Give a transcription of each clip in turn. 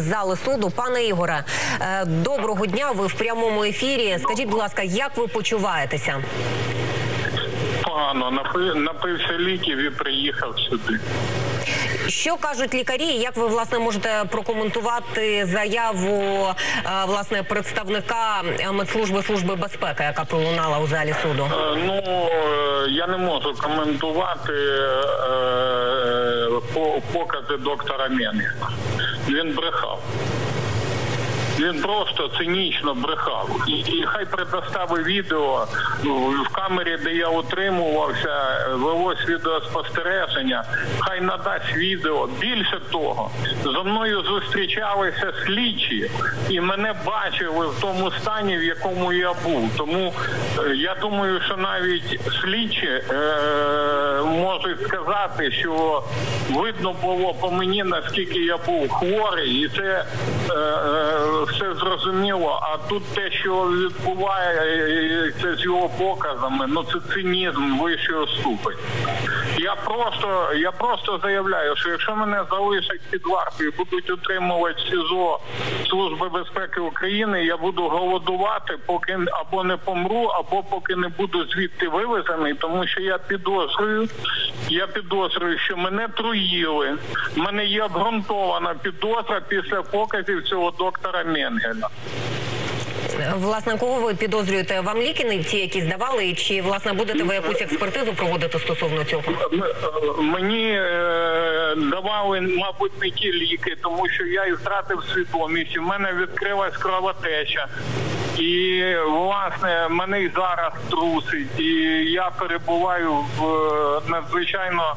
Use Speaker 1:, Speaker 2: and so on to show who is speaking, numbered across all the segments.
Speaker 1: з зали суду. Пане Ігоре, е, доброго дня. Ви в прямому ефірі. Скажіть, будь ласка, як ви почуваєтеся?
Speaker 2: Погано напи- напився ліків і приїхав сюди.
Speaker 1: Що кажуть лікарі? Як ви власне можете прокоментувати заяву е, власне представника е, медслужби служби безпеки, яка пролунала у залі суду?
Speaker 2: Ну я не можу коментувати покази доктора Менгена. Він брехав. Він просто цинічно брехав. І, і хай предостави відео ну, в камері, де я утримувався, велось відеоспостереження. Хай надасть відео. Більше того, зо мною зустрічалися слідчі, і мене бачили в тому стані, в якому я був. Тому е, я думаю, що навіть слідчі е, можуть сказати, що видно було по мені, наскільки я був хворий, і це е, е, все зрозуміло. А тут те, що відбувається з його показами, ну це цинізм вищого ступеня. Я просто, я просто заявляю, що якщо мене залишать під вартою будуть утримувати СІЗО Служби безпеки України, я буду голодувати, поки або не помру, або поки не буду звідти вивезений, тому що я підозрюю, я підозрюю, що мене труїли. У мене є обґрунтована підозра після показів цього доктора Менгеля.
Speaker 1: Власне, кого ви підозрюєте? Вам ліки не ті, які здавали, чи власне будете ви якусь експертизу проводити стосовно цього?
Speaker 2: Е, Мені е, давали, мабуть, не ті ліки, тому що я і втратив свідомість. У мене відкрилась кровотеча. І власне мене і зараз трусить, і я перебуваю в е, надзвичайно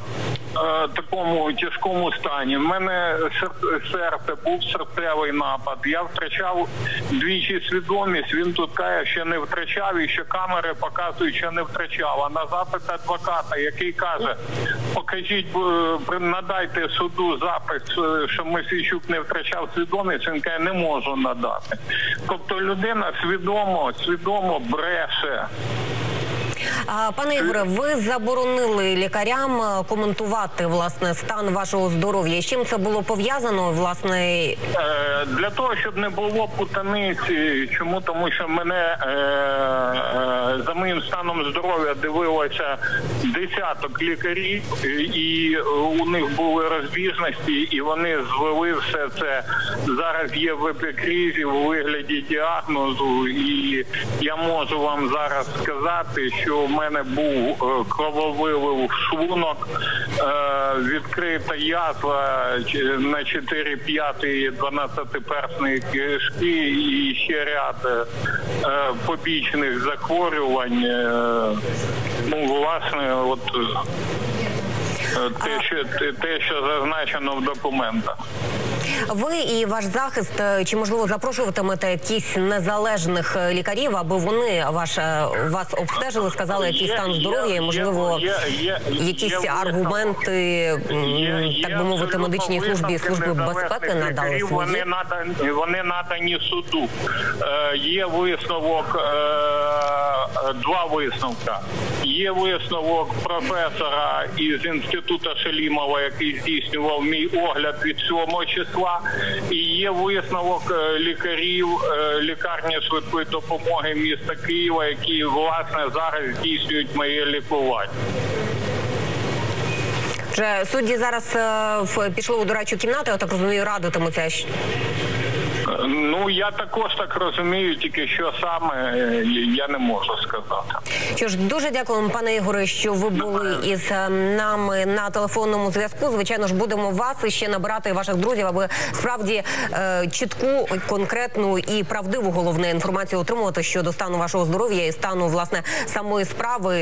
Speaker 2: такому тяжкому стані. У мене сер- серце був серцевий напад. Я втрачав двічі свідомість. Він тут каже, що не втрачав, і що камери показують, що не втрачав. А на запит адвоката, який каже, покажіть, е, надайте суду запис, е, що Мосійчук не втрачав свідомість. Він каже, не можу надати. Тобто людина свідомо, свідомо бреше.
Speaker 1: Пане Ігоре, ви заборонили лікарям е, коментувати власне стан вашого здоров'я. З чим це було пов'язано? Власне,
Speaker 2: Е, Для того, щоб не було путаниці, чому тому, що мене е, станом здоров'я дивилося десяток лікарів, і- і у них були розбіжності, і вони звели все це зараз. Є в епікризі у вигляді діагнозу, і я можу вам зараз сказати, що в мене був е, крововилив шлунок, е, відкрита язва на 4 5 12 персної кишки і ще ряд е, е, побічних захворювань. Е, Ну, власне, от е, те, що те- що зазначено в документах.
Speaker 1: ви і ваш захист е, чи можливо запрошуватимете якісь незалежних лікарів, аби вони ваш вас обстежили, сказали, який стан здоров'я, і можливо, якісь аргументи, так би мовити, медичній службі служби безпеки надали свої.
Speaker 2: Вони надані, вони надані суду. Е, є висновок, е, два висновка. Є висновок професора із інституту Шелімова, який здійснював мій огляд від 7 числа. І є висновок е, лікарів е, лікарні швидкої допомоги міста Києва, які власне зараз здійснюють моє лікування.
Speaker 1: Вже судді зараз е, пішли у дорадчу кімнату, я так розумію, радитимуться.
Speaker 2: Ну я також так розумію, тільки що саме е, я не можу сказати.
Speaker 1: Що ж, дуже дякуємо, пане Ігоре, що ви були із е, нами на телефонному зв'язку. Звичайно ж, будемо вас ще набирати ваших друзів, аби справді е, чітку, конкретну і правдиву головне інформацію отримувати щодо стану вашого здоров'я і стану власне самої справи.